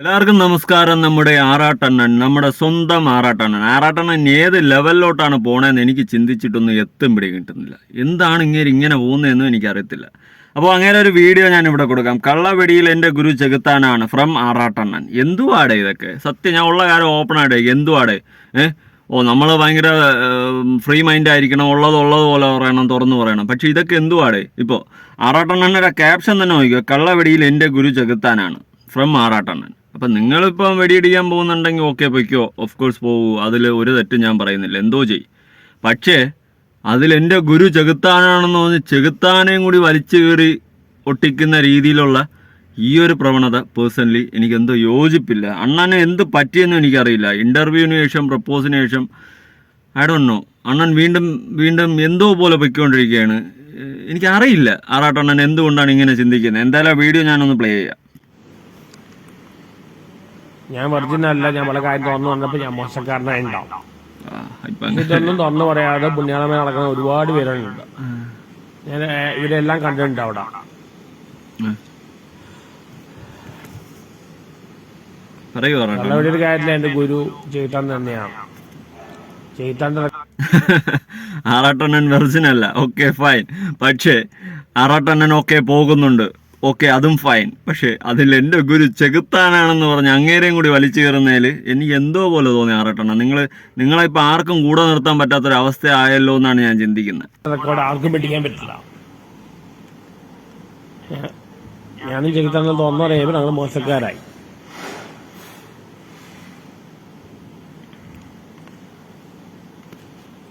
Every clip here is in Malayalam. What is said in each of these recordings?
എല്ലാവർക്കും നമസ്കാരം. നമ്മുടെ ആറാട്ടണ്ണൻ നമ്മുടെ സ്വന്തം ആറാട്ടണ്ണൻ. ആറാട്ടണ്ണൻ ഏത് ലെവലിലോട്ടാണ് പോണതെന്ന് എനിക്ക് ചിന്തിച്ചിട്ടൊന്നും എത്തും പിടി കിട്ടുന്നില്ല. എന്താണ് ഇങ്ങനെ ഇങ്ങനെ പോകുന്നതെന്നും എനിക്കറിയത്തില്ല. അപ്പോൾ അങ്ങനെ ഒരു വീഡിയോ ഞാൻ ഇവിടെ കൊടുക്കാം. കള്ളവെടിയിൽ എന്റെ ഗുരു ചെകുത്താനാണ് ഫ്രം ആറാട്ടണ്ണൻ. എന്തുവാടേ ഇതൊക്കെ? സത്യം ഞാൻ ഉള്ള കാര്യം ഓപ്പൺ ആടേ എന്തുവാടേ? ഏഹ് ഓ നമ്മൾ ഭയങ്കര ഫ്രീ മൈൻഡ് ആയിരിക്കണം. ഉള്ളത് ഉള്ളത് പോലെ പറയണം തുറന്നു പറയണം. പക്ഷേ ഇതൊക്കെ എന്തുവാടേ? ഇപ്പോൾ ആറാട്ടണ്ണന്റെ ക്യാപ്ഷൻ തന്നെ നോക്കിയോ കള്ളവെടിയിൽ എന്റെ ഗുരു ചെകുത്താനാണ്. ഫ്രം ആറാട്ടണ്ണൻ. അപ്പം നിങ്ങളിപ്പം വെടിയിടിക്കാൻ പോകുന്നുണ്ടെങ്കിൽ ഓക്കെ പൊയ്ക്കോ. ഓഫ് കോഴ്സ് പോകൂ അതിൽ ഒരു തെറ്റും ഞാൻ പറയുന്നില്ല. എന്തോ ചെയ് പക്ഷേ അതിലെന്റെ ഗുരു ചെകുത്താനാണെന്ന് പറഞ്ഞ് ചെകുത്താനെയും കൂടി വലിച്ചു കയറി ഒട്ടിക്കുന്ന രീതിയിലുള്ള ഈ ഒരു പ്രവണത പേഴ്സണലി എനിക്കെന്തോ യോജിപ്പില്ല. അണ്ണന് എന്ത് പറ്റിയെന്നും എനിക്കറിയില്ല. ഇന്റർവ്യൂവിന് ശേഷം പ്രപ്പോസിന് ശേഷം ഐ ഡോണ്ട് നോ അണ്ണൻ വീണ്ടും വീണ്ടും എന്തോ പോലെ പൊയ്ക്കൊണ്ടിരിക്കുകയാണ്. എനിക്കറിയില്ല ആറാട്ടണ്ണൻ എന്തുകൊണ്ടാണ് ഇങ്ങനെ ചിന്തിക്കുന്നത്. എന്തായാലും ആ വീഡിയോ ഞാനൊന്ന് പ്ലേ ചെയ്യാം. ഞാൻ വെർജിൻ അല്ല ഞാൻ പല കാര്യം തുറന്നു വന്നപ്പോൾ ഞാൻ മോശക്കാരനായി ഉണ്ടാവും ഇതൊന്നും തുറന്നു പറയാതെ പുണ്യാളമേ നടക്കുന്ന ഒരുപാട് പേരുണ്ട്. ഞാൻ ഇവരെല്ലാം കണ്ടിട്ടുണ്ട് അവിടെ. കള്ളവടി ഒരു കാര്യത്തിൽ എന്റെ ഗുരു ചെയ്താൻ തന്നെയാണ്. ആറാട്ടണ്ണൻ വെർജിൻ അല്ല. ഓക്കെ ഫൈൻ പക്ഷേ ആറാട്ടണ്ണൻ ഓക്കെ പോകുന്നുണ്ട്. ഓക്കെ അതും ഫൈൻ പക്ഷേ അതിൽ എന്റെ ഗുരു ചെകുത്താനാണെന്ന് പറഞ്ഞ് അങ്ങേരെയും കൂടി വലിച്ചു കയറുന്നതിൽ എനിക്ക് എന്തോ പോലെ തോന്നി ആറാട്ടണ്ണൻ നിങ്ങൾ നിങ്ങളെ ഇപ്പം ആർക്കും കൂടെ നിർത്താൻ പറ്റാത്തൊരവസ്ഥ ആയല്ലോ എന്നാണ് ഞാൻ ചിന്തിക്കുന്നത്. ആർക്കും പിടിക്കാൻ പറ്റില്ല. ഞാനും തുറന്നു പറയുമ്പോൾ ഞങ്ങൾ മോശക്കാരായി.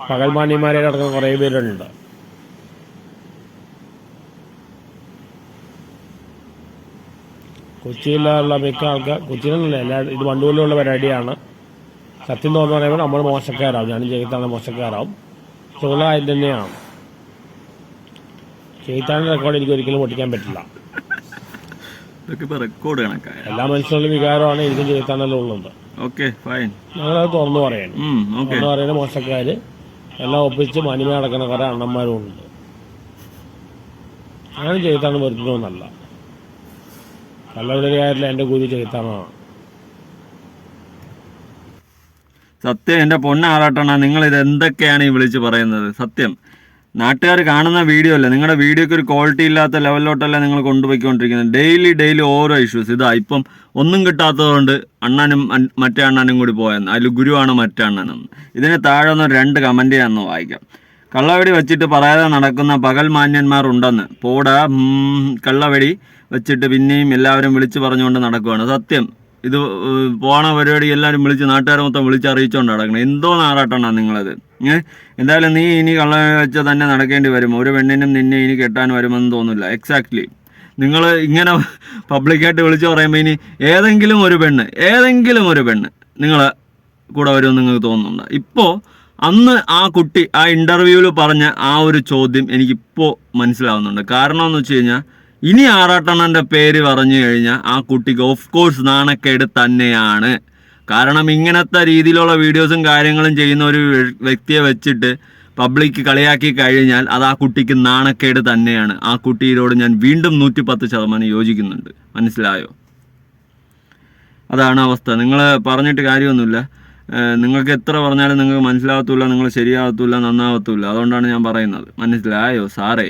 പകൽമാന്യന്മാരെ അടക്കം കുറേ പേരുണ്ട്. കൊച്ചിയിലുള്ള മിക്ക ആൾക്കാർ കൊച്ചിയിലല്ല എല്ലാ ഇത് വണ്ടൂരിലുള്ള പരിപാടിയാണ്. സത്യം തോന്നുന്നു പറയുമ്പോൾ നമ്മൾ മോശക്കാരാവും. ഞാനും ചെയ്താണ് മോശക്കാരാവും. സുഖമായിട്ട് തന്നെയാണ്. ചെയ്താന്റെ റെക്കോർഡ് എനിക്ക് ഒരിക്കലും പൊട്ടിക്കാൻ പറ്റില്ല. റെക്കോർഡ് എല്ലാ മനുഷ്യരുടെ വികാരമാണ് എനിക്കും ചെയ്താണല്ലോ ഉള്ളത്. ഞങ്ങളത് തുറന്നു പറയണം. തുറന്നു പറയുന്ന മോശക്കാർ എല്ലാം ഒപ്പിച്ച് മനിമ നടക്കുന്ന കുറെ അണ്ണന്മാരും ഉണ്ട് അങ്ങനെ ചെയ്താണ് വരുന്നതൊന്നല്ല കാര്യത്തിൽ എന്റെ ഗുരു ചെയ്താനാണ് സത്യം എന്റെ പൊന്നാറാട്ടണ നിങ്ങൾ ഇത് എന്തൊക്കെയാണ് ഈ വിളിച്ച് പറയുന്നത്? സത്യം. നാട്ടുകാർ കാണുന്ന വീഡിയോ അല്ല? നിങ്ങളുടെ വീഡിയോയ്ക്ക് ഒരു ക്വാളിറ്റി ഇല്ലാത്ത ലെവലിലോട്ടല്ല നിങ്ങൾ കൊണ്ടുപോയിക്കൊണ്ടിരിക്കുന്നത്. ഡെയിലി ഡെയിലി ഓരോ ഇഷ്യൂസ് ഇതാ ഇപ്പം ഒന്നും കിട്ടാത്തതുകൊണ്ട് അണ്ണനും മറ്റേ അണ്ണനും കൂടി പോയെന്ന്. അതിൽ ഗുരുവാണ് മറ്റേ അണ്ണനെന്ന് ഇതിന് താഴെ ഒന്ന് രണ്ട് കമന്റ് ചെയ്യാമെന്ന് വായിക്കാം. കള്ളവെടി വെച്ചിട്ട് പറയാതെ നടക്കുന്ന പകൽ മാന്യന്മാർ ഉണ്ടെന്ന് പോട കള്ളവടി വെച്ചിട്ട് പിന്നെയും എല്ലാവരും വിളിച്ചു പറഞ്ഞുകൊണ്ട് നടക്കുവാണ്. സത്യം. ഇത് പോണ പരിപാടി എല്ലാവരും വിളിച്ച് നാട്ടുകാരെ മൊത്തം വിളിച്ച് അറിയിച്ചുകൊണ്ട് നടക്കണം. എന്തോ നാറാട്ടണ നിങ്ങളത്. ഏഹ് എന്തായാലും നീ ഇനി കള്ള വെച്ച് തന്നെ നടക്കേണ്ടി വരും. ഒരു പെണ്ണിനും നിന്നെ ഇനി കെട്ടാൻ വരുമെന്ന് തോന്നില്ല എക്സാക്ട്ലി നിങ്ങൾ ഇങ്ങനെ പബ്ലിക്കായിട്ട് വിളിച്ച് പറയുമ്പോൾ ഇനി ഏതെങ്കിലും ഒരു പെണ്ണ് ഏതെങ്കിലും ഒരു പെണ്ണ് നിങ്ങളെ കൂടെ വരുമെന്ന് നിങ്ങൾക്ക് തോന്നുന്നുണ്ട്? ഇപ്പോൾ അന്ന് ആ കുട്ടി ആ ഇന്റർവ്യൂവിൽ പറഞ്ഞ ആ ഒരു ചോദ്യം എനിക്കിപ്പോൾ മനസ്സിലാവുന്നുണ്ട്. കാരണം എന്ന് വെച്ച് കഴിഞ്ഞാൽ ഇനി ആറാട്ടണ്ണന്റെ പേര് പറഞ്ഞു കഴിഞ്ഞാൽ ആ കുട്ടിക്ക് ഓഫ് കോഴ്സ് നാണക്കേട് തന്നെയാണ്. കാരണം ഇങ്ങനത്തെ രീതിയിലുള്ള വീഡിയോസും കാര്യങ്ങളും ചെയ്യുന്ന ഒരു വ്യക്തിയെ വെച്ചിട്ട് പബ്ലിക് കളിയാക്കി കഴിഞ്ഞാൽ അത് ആ കുട്ടിക്ക് നാണക്കേട് തന്നെയാണ്. ആ കുട്ടിയോട് ഞാൻ വീണ്ടും നൂറ്റി പത്ത് ശതമാനം യോജിക്കുന്നുണ്ട്. മനസ്സിലായോ? അതാണ് അവസ്ഥ. നിങ്ങൾ പറഞ്ഞിട്ട് കാര്യമൊന്നുമില്ല. നിങ്ങൾക്ക് എത്ര പറഞ്ഞാലും നിങ്ങൾക്ക് മനസ്സിലാകത്തില്ല നിങ്ങൾ ശരിയാകത്തില്ല നന്നാകത്തില്ല അതുകൊണ്ടാണ് ഞാൻ പറയുന്നത്. മനസ്സിലായോ സാറേ?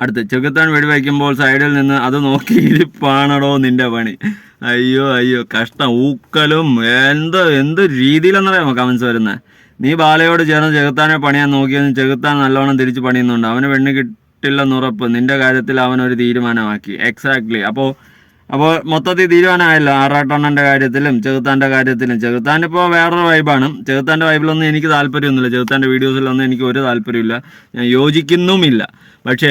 അടുത്ത് ചെകുത്താൻ വെടിവയ്ക്കുമ്പോൾ സൈഡിൽ നിന്ന് അത് നോക്കി ഇരിപ്പാണടോ നിന്റെ പണി. അയ്യോ അയ്യോ കഷ്ടം. ഊക്കലും എന്ത് എന്ത് രീതിയിലെന്നറിയാമോ കമൻസ് വരുന്നത് നീ ബാലയോട് ചേർന്ന് ചെകുത്താനെ പണിയാൻ നോക്കിയെന്ന് ചെകുത്താൻ നല്ലോണം തിരിച്ച് പണിയുന്നുണ്ട്. അവന് പെണ്ണ് കിട്ടില്ലെന്നുറപ്പ്. നിന്റെ കാര്യത്തിൽ അവൻ ഒരു തീരുമാനമാക്കി. എക്സാക്ട്ലി അപ്പോൾ അപ്പോൾ മൊത്തത്തിൽ തീരുമാനമായല്ലോ ആറാട്ടണ്ണന്റെ കാര്യത്തിലും ചെകുത്താന്റെ കാര്യത്തിലും. ചെകുത്താൻ ഇപ്പോൾ വേറൊരു വൈബാണ് ചെകുത്താന്റെ വൈബിലൊന്നും എനിക്ക് താല്പര്യമൊന്നുമില്ല. ചെകുത്താന്റെ വീഡിയോസിലൊന്നും എനിക്ക് ഒരു താല്പര്യമില്ല ഞാൻ യോജിക്കുന്നുമില്ല. പക്ഷേ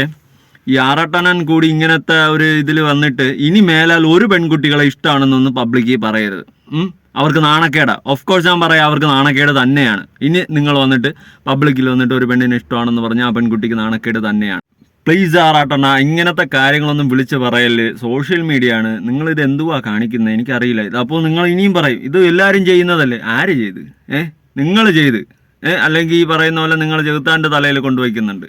ഈ ആറാട്ടണ്ണൻ കൂടി ഇങ്ങനത്തെ ഒരു ഇതിൽ വന്നിട്ട് ഇനി മേലാൽ ഒരു പെൺകുട്ടികളെ ഇഷ്ടമാണെന്നൊന്നും പബ്ലിക്ക് പറയരുത്. അവർക്ക് നാണക്കേടാ. ഓഫ് കോഴ്സ് ഞാൻ പറയാം അവർക്ക് നാണക്കേട് തന്നെയാണ്. ഇനി നിങ്ങൾ വന്നിട്ട് പബ്ലിക്കിൽ വന്നിട്ട് ഒരു പെണ്ണിനെ ഇഷ്ടമാണെന്ന് പറഞ്ഞാൽ ആ പെൺകുട്ടിക്ക് നാണക്കേട് തന്നെയാണ്. പ്ലീസ് ആറാട്ടണ ഇങ്ങനത്തെ കാര്യങ്ങളൊന്നും വിളിച്ച് പറയൽ സോഷ്യൽ മീഡിയ ആണ്. നിങ്ങൾ ഇത് എന്തുവാ കാണിക്കുന്നത് എനിക്കറിയില്ല. ഇത് അപ്പോൾ നിങ്ങൾ ഇനിയും പറയും ഇത് എല്ലാവരും ചെയ്യുന്നതല്ലേ? ആര് ചെയ്ത്? ഏഹ് നിങ്ങൾ ചെയ്ത്. ഏഹ് അല്ലെങ്കിൽ ഈ പറയുന്ന പോലെ നിങ്ങൾ ചെകുത്താന്റെ തലയിൽ കൊണ്ടുവയ്ക്കുന്നുണ്ട്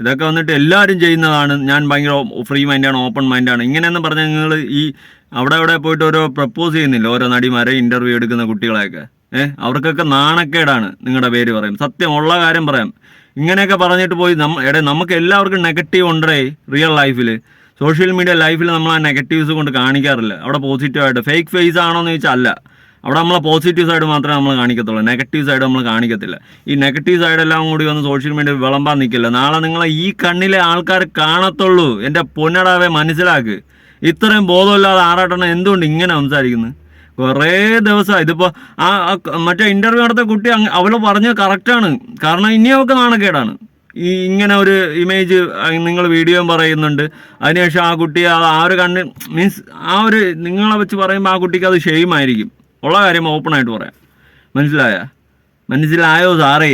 ഇതൊക്കെ വന്നിട്ട് എല്ലാവരും ചെയ്യുന്നതാണ്. ഞാൻ ഭയങ്കര ഫ്രീ മൈൻഡാണ് ഓപ്പൺ മൈൻഡാണ് ഇങ്ങനെയെന്ന് പറഞ്ഞാൽ നിങ്ങൾ ഈ അവിടെ അവിടെ പോയിട്ട് ഓരോ പ്രപ്പോസ് ചെയ്യുന്നില്ല? ഓരോ നടിമാരെ ഇന്റർവ്യൂ എടുക്കുന്ന കുട്ടികളെയൊക്കെ. ഏഹ് അവർക്കൊക്കെ നാണക്കേടാണ് നിങ്ങളുടെ പേര് പറയും സത്യം ഉള്ള കാര്യം പറയാം. ഇങ്ങനെയൊക്കെ പറഞ്ഞിട്ട് പോയി നമ്മ എടേ നമുക്ക് എല്ലാവർക്കും നെഗറ്റീവ് ഉണ്ടേ റിയൽ ലൈഫിൽ സോഷ്യൽ മീഡിയ ലൈഫിൽ നമ്മൾ ആ നെഗറ്റീവ്സ് കൊണ്ട് കാണിക്കാറില്ല. അവിടെ പോസിറ്റീവായിട്ട് ഫേക്ക് ഫേസ് ആണോ എന്ന് ചോദിച്ചാൽ അല്ല. അവിടെ നമ്മളെ പോസിറ്റീവ് സൈഡ് മാത്രമേ നമ്മൾ കാണിക്കത്തുള്ളൂ. നെഗറ്റീവ് സൈഡ് നമ്മൾ കാണിക്കത്തില്ല. ഈ നെഗറ്റീവ് സൈഡ് എല്ലാം കൂടി ഒന്ന് സോഷ്യൽ മീഡിയ വിളമ്പാൻ നിൽക്കില്ല നാളെ നിങ്ങളെ ഈ കണ്ണിലെ ആൾക്കാർ കാണത്തുള്ളൂ. എന്റെ പൊന്നടാവെ മനസ്സിലാക്ക്. ഇത്രയും ബോധമില്ലാതെ ആറാട്ടെണ്ണം എന്തുകൊണ്ട് ഇങ്ങനെ സംസാരിക്കുന്നത് കുറേ ദിവസമായി ഇതിപ്പോൾ ആ മറ്റേ ഇന്റർവ്യൂ നടത്തിയ കുട്ടി അവൾ പറഞ്ഞത് കറക്റ്റാണ് കാരണം ഇനി നാണക്കേടാണ്. ഈ ഇങ്ങനെ ഒരു ഇമേജ് നിങ്ങൾ വീഡിയോയും പറയുന്നുണ്ട്. അതിനുശേഷം ആ കുട്ടി ആ ആ ഒരു കണ്ണ് മീൻസ് ആ ഒരു നിങ്ങളെ വെച്ച് പറയുമ്പോൾ ആ കുട്ടിക്ക് അത് ഷെയിം ആയിരിക്കും. ഉള്ള കാര്യം ഓപ്പണായിട്ട് പറയാം. മനസ്സിലായ? മനസ്സിലായോ? സാറേ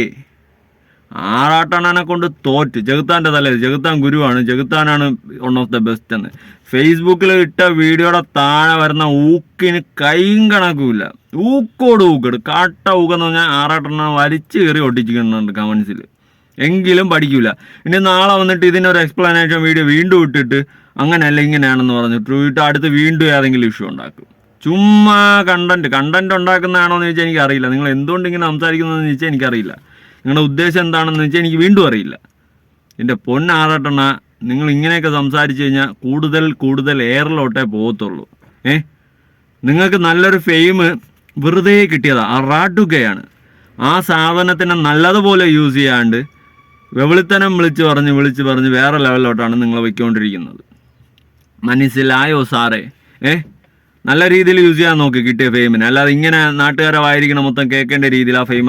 ആറാട്ടണ്ണനെ കൊണ്ട് തോറ്റ്. ജഗത്താന്റെ തലേ ജഗത്താൻ ഗുരുവാണ്. ജഗത്താനാണ് വൺ ഓഫ് ദ ബെസ്റ്റ് എന്ന്. ഫേസ്ബുക്കിൽ ഇട്ട വീഡിയോയുടെ താഴെ വരുന്ന ഊക്കിന് കൈയും കണക്കുമില്ല. ഊക്കോട് ഊക്കട്. കാട്ട ഊക്കെന്ന് പറഞ്ഞാൽ ആറാട്ടെണ്ണ വലിച്ച് കയറി ഒട്ടിച്ചിട്ടുണ്ട് കമൻസിൽ എങ്കിലും പഠിക്കില്ല ഇനി നാളെ വന്നിട്ട് ഇതിനൊരു എക്സ്പ്ലനേഷൻ വീഡിയോ വീണ്ടും ഇട്ടിട്ട് അങ്ങനെയല്ല ഇങ്ങനെയാണെന്ന് പറഞ്ഞിട്ട് വീട്ട് അടുത്ത് വീണ്ടും ഏതെങ്കിലും ഇഷ്യൂ ഉണ്ടാക്കും. ചുമ്മാ കണ്ടന്റ് കണ്ടന്റ് ഉണ്ടാക്കുന്നതാണോ എന്ന് ചോദിച്ചാൽ എനിക്കറിയില്ല. നിങ്ങൾ എന്തുകൊണ്ട് ഇങ്ങനെ സംസാരിക്കുന്നതെന്ന് ചോദിച്ചാൽ എനിക്കറിയില്ല. നിങ്ങളുടെ ഉദ്ദേശം എന്താണെന്ന് വെച്ചാൽ എനിക്ക് വീണ്ടും അറിയില്ല. എന്റെ പൊന്നാറട്ടെണ്ണ നിങ്ങൾ ഇങ്ങനെയൊക്കെ സംസാരിച്ച് കഴിഞ്ഞാൽ കൂടുതൽ കൂടുതൽ എയറിലോട്ടേ പോകത്തുള്ളൂ. ഏ? നിങ്ങൾക്ക് നല്ലൊരു ഫെയിം വെറുതെ കിട്ടിയതാ. ആ റാട്ടുകയാണ്. ആ സാധനത്തിനെ നല്ലതുപോലെ യൂസ് ചെയ്യാണ്ട് വെവിളിത്തനം വിളിച്ച് പറഞ്ഞ് വിളിച്ച് പറഞ്ഞ് വേറെ ലെവലിലോട്ടാണ് നിങ്ങൾ വയ്ക്കൊണ്ടിരിക്കുന്നത് മനസ്സിലായോ സാറേ? ഏ? നല്ല രീതിയിൽ യൂസ് ചെയ്യാൻ നോക്കി കിട്ടിയ ഫെയിമിന് അല്ലാതെ ഇങ്ങനെ നാട്ടുകാരെ വായിരിക്കണം മൊത്തം കേൾക്കേണ്ട രീതിയിൽ ആ ഫെയിം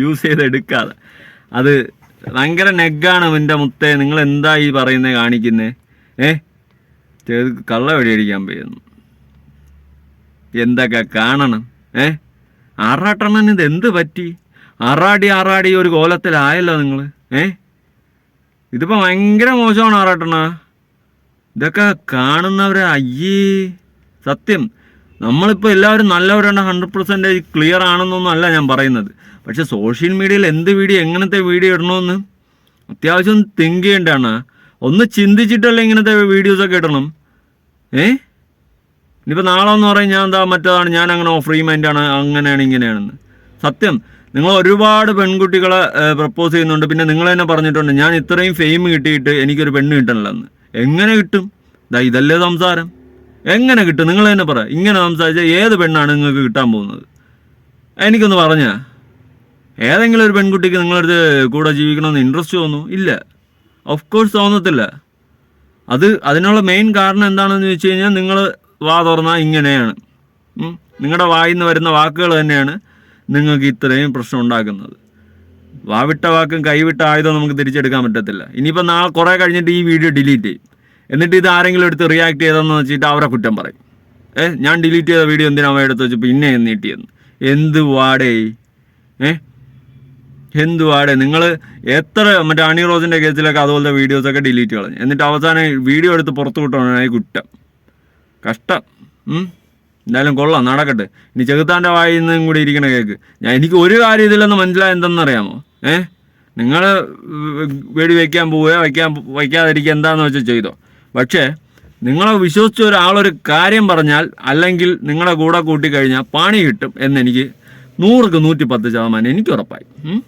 യൂസ് ചെയ്ത് എടുക്കാതെ അത് ഭയങ്കര നെഗാണ് എന്റെ മുത്തേ. നിങ്ങൾ എന്താ ഈ പറയുന്നത് കാണിക്കുന്നേ? ഏ? ചെയ്ത് കള്ള വെടിയടിക്കാൻ പോയിരുന്നു എന്തൊക്കെ കാണണം? ഏ? ആറാട്ടെണ്ണൻ ഇത് എന്ത് പറ്റി? ആറാടി ആറാടി ഒരു കോലത്തിലായല്ലോ നിങ്ങൾ ഏ? ഇതിപ്പോൾ ഭയങ്കര മോശമാണ് ആറാട്ടെണ്ണ. ഇതൊക്കെ കാണുന്നവരെ അയ്യേ സത്യം. നമ്മളിപ്പോൾ എല്ലാവരും നല്ലവരാണ് ഹൺഡ്രഡ് പെർസെന്റേജ് ക്ലിയർ ആണെന്നൊന്നല്ല ഞാൻ പറയുന്നത്. പക്ഷേ സോഷ്യൽ മീഡിയയിൽ എന്ത് വീഡിയോ എങ്ങനത്തെ വീഡിയോ ഇടണമെന്ന് അത്യാവശ്യം തിങ്ക് ചെയ്യേണ്ടതാണ്. ഒന്ന് ചിന്തിച്ചിട്ടല്ലേ ഇങ്ങനത്തെ വീഡിയോസൊക്കെ ഇടണം. ഏ? ഇനിയിപ്പോൾ നാളെ എന്ന് പറയും ഞാൻ എന്താ മറ്റേതാണ് ഞാൻ അങ്ങനെ ഫ്രീ മൈൻഡാണ് അങ്ങനെയാണ് ഇങ്ങനെയാണെന്ന്. സത്യം. നിങ്ങൾ ഒരുപാട് പെൺകുട്ടികളെ പ്രപ്പോസ് ചെയ്യുന്നുണ്ട്. പിന്നെ നിങ്ങൾ തന്നെ പറഞ്ഞിട്ടുണ്ട് ഞാൻ ഇത്രയും ഫെയിം കിട്ടിയിട്ട് എനിക്കൊരു പെണ്ണ് കിട്ടണില്ലെന്ന്. എങ്ങനെ കിട്ടും? ദാ ഇതല്ലേ സംസാരം. എങ്ങനെ കിട്ടും? നിങ്ങൾ തന്നെ പറ. ഇങ്ങനെ സംസാരിച്ചാൽ ഏത് പെണ്ണാണ് നിങ്ങൾക്ക് കിട്ടാൻ പോകുന്നത്? എനിക്കൊന്ന് പറഞ്ഞാ ഏതെങ്കിലും ഒരു പെൺകുട്ടിക്ക് നിങ്ങളടുത്ത് കൂടെ ജീവിക്കണമെന്ന് ഇൻട്രസ്റ്റ് തോന്നുന്നു? ഇല്ല. ഓഫ് കോഴ്സ് തോന്നത്തില്ല. അത് അതിനുള്ള മെയിൻ കാരണം എന്താണെന്ന് വെച്ച് കഴിഞ്ഞാൽ നിങ്ങൾ വാ തുറന്നാൽ ഇങ്ങനെയാണ്. നിങ്ങളുടെ വായിന്ന് വരുന്ന വാക്കുകൾ തന്നെയാണ് നിങ്ങൾക്ക് ഇത്രയും പ്രശ്നം ഉണ്ടാക്കുന്നത്. വാവിട്ട വാക്കും കൈവിട്ട ആയുധം നമുക്ക് തിരിച്ചെടുക്കാൻ പറ്റത്തില്ല. ഇനിയിപ്പോൾ നാളെ കുറേ കഴിഞ്ഞിട്ട് ഈ വീഡിയോ ഡിലീറ്റ് ചെയ്യും. എന്നിട്ട് ഇത് ആരെങ്കിലും എടുത്ത് റിയാക്ട് ചെയ്തെന്ന് വെച്ചിട്ട് അവരെ കുറ്റം പറയും. ഏ ഞാൻ ഡിലീറ്റ് ചെയ്ത വീഡിയോ എന്തിനാ എടുത്ത് വെച്ച് പിന്നെ നീട്ടിയെന്ന്. എന്ത് വാടേ? ഏ? എന്ത് വാടേ? നിങ്ങൾ എത്ര മറ്റേ അണി റോസിന്റെ കേസിലൊക്കെ അതുപോലത്തെ വീഡിയോസൊക്കെ ഡിലീറ്റ് കളഞ്ഞു. എന്നിട്ട് അവസാനം വീഡിയോ എടുത്ത് പുറത്തു വിട്ടോണായി കുറ്റം. കഷ്ടം. എന്തായാലും കൊള്ളാം നടക്കട്ടെ. ഇനി ചെകുത്താന്റെ വായിൽ നിന്നും കൂടി ഇരിക്കണ കേക്ക്. ഞാൻ എനിക്ക് ഒരു കാര്യം ഇതിലെന്ന് മനസ്സിലായ എന്തെന്നറിയാമോ? ഏ? നിങ്ങൾ വെടി വയ്ക്കാൻ പോവുക വയ്ക്കാൻ വയ്ക്കാതിരിക്കുക എന്താണെന്ന് വെച്ചാൽ ചെയ്തോ. പക്ഷേ നിങ്ങളെ വിശ്വസിച്ച ഒരാളൊരു കാര്യം പറഞ്ഞാൽ അല്ലെങ്കിൽ നിങ്ങളെ കൂടെ കൂട്ടിക്കഴിഞ്ഞാൽ പണി കിട്ടും എന്നെനിക്ക് നൂറുക്ക് നൂറ്റി പത്ത് ശതമാനം എനിക്ക് ഉറപ്പായി.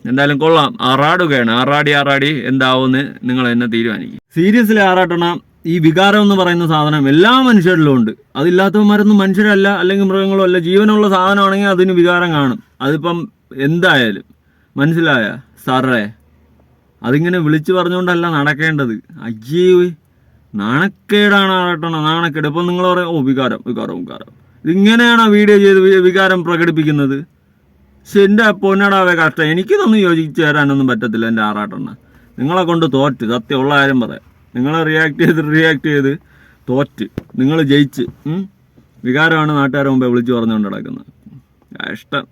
എന്തായാലും കൊള്ളാം. ആറാടുകയാണ്. ആറാടി ആറാടി എന്താവുമെന്ന് നിങ്ങൾ എന്നെ തീരുമാനിക്കും. സീരിയസ്ലി ആറാട്ടണ ഈ വികാരം എന്ന് പറയുന്ന സാധനം എല്ലാ മനുഷ്യരിലും ഉണ്ട്. അതില്ലാത്തവന്മാരൊന്നും മനുഷ്യരല്ല അല്ലെങ്കിൽ മൃഗങ്ങളോ അല്ല ജീവനുള്ള സാധനമാണെങ്കിൽ അതിന് വികാരം കാണും. അതിപ്പം എന്തായാലും മനസ്സിലായ? സാറേ അതിങ്ങനെ വിളിച്ചു പറഞ്ഞുകൊണ്ടല്ല നടക്കേണ്ടത്. അയ്യേ നാണക്കേടാണ് ആട്ടണം നാണക്കേട്. ഇപ്പം നിങ്ങൾ പറയും ഓ വികാരം വികാരം വികാരം. ഇതിങ്ങനെയാണ് വീഡിയോ ചെയ്ത് വികാരം പ്രകടിപ്പിക്കുന്നത്? പക്ഷെ എന്റെ പൊന്നടാവേ കഷ്ടം. എനിക്കിതൊന്നും യോജിച്ച് തരാനൊന്നും പറ്റത്തില്ല എന്റെ ആറാട്ടെണ്ണ. നിങ്ങളെ കൊണ്ട് തോറ്റ് സത്യമുള്ള കാര്യം പറയാം. നിങ്ങൾ റിയാക്ട് ചെയ്ത് റിയാക്ട് ചെയ്ത് തോറ്റ്. നിങ്ങൾ ജയിച്ച് വികാരമാണ് നാട്ടുകാരെ മുമ്പേ വിളിച്ചു പറഞ്ഞുകൊണ്ട് നടക്കുന്നത്. കഷ്ടം